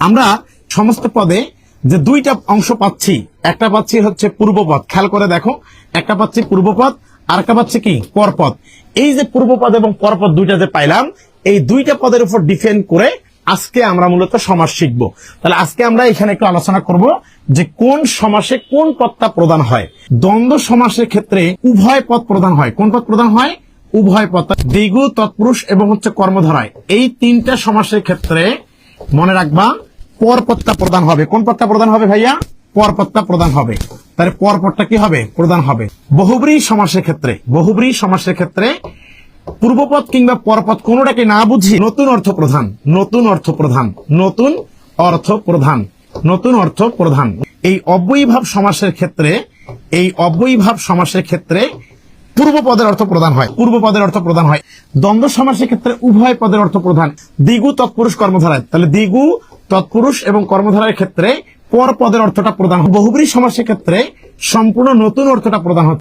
আমরা সমস্ত পদে যে দুইটা অংশ পাচ্ছি, একটা পাচ্ছি হচ্ছে পূর্বপদ। খেয়াল করে দেখো, একটা পাচ্ছি পূর্বপদ আর একটা পাচ্ছি কি? পরপদ। এই যে পূর্বপদ এবং পরপদ দুইটা যে পাইলাম, এই দুইটা পদের উপর ডিফেন্ড করে আজকে আমরা মূলত সমাস শিখব। তাহলে আজকে আমরা এখানে একটু আলোচনা করব যে কোন সমাসে কোন পদটা প্রদান হয়। দ্বন্দ্ব সমাসের ক্ষেত্রে উভয় পদ প্রদান হয়। কোন পদ প্রদান হয়? উভয় পদ। দ্বিগু, তৎপুরুষ এবং হচ্ছে কর্মধারায়। এই তিনটা সমাসের ক্ষেত্রে মনে রাখবা পরপদটা প্রদান হবে। কোন পদটা প্রদান হবে ভাইয়া? পরপদটা প্রদান হবে। তাহলে পরপদটা কি হবে? প্রদান হবে। বহুব্রী সমাসের ক্ষেত্রে, বহুব্রী সমাসের ক্ষেত্রে পূর্বপদ কিংবা পরপদ কোনোটাকে না বুঝি নতুন অর্থ প্রধান, নতুন অর্থ প্রধান, নতুন অর্থ প্রধান, নতুন অর্থ প্রধান। এই অব্যয়ীভাব সমাসের ক্ষেত্রে, এই অব্যয়ীভাব সমাসের ক্ষেত্রে পূর্ব পদের অর্থ প্রদান হয় পূর্ব পদের অর্থ প্রদান হয়। দ্বন্দ্ব সমাসের ক্ষেত্রে উভয় পদের অর্থ প্রধান। দ্বিগু তৎপুরুষ কর্মধারায়, তাহলে দ্বিগু তৎপুরুষ এবং কর্মধারার ক্ষেত্রে পর পদের অর্থটা প্রদান বহুব্রী সমাসের ক্ষেত্রে সম্পূর্ণ নতুন অর্থটা প্রদান হচ্ছে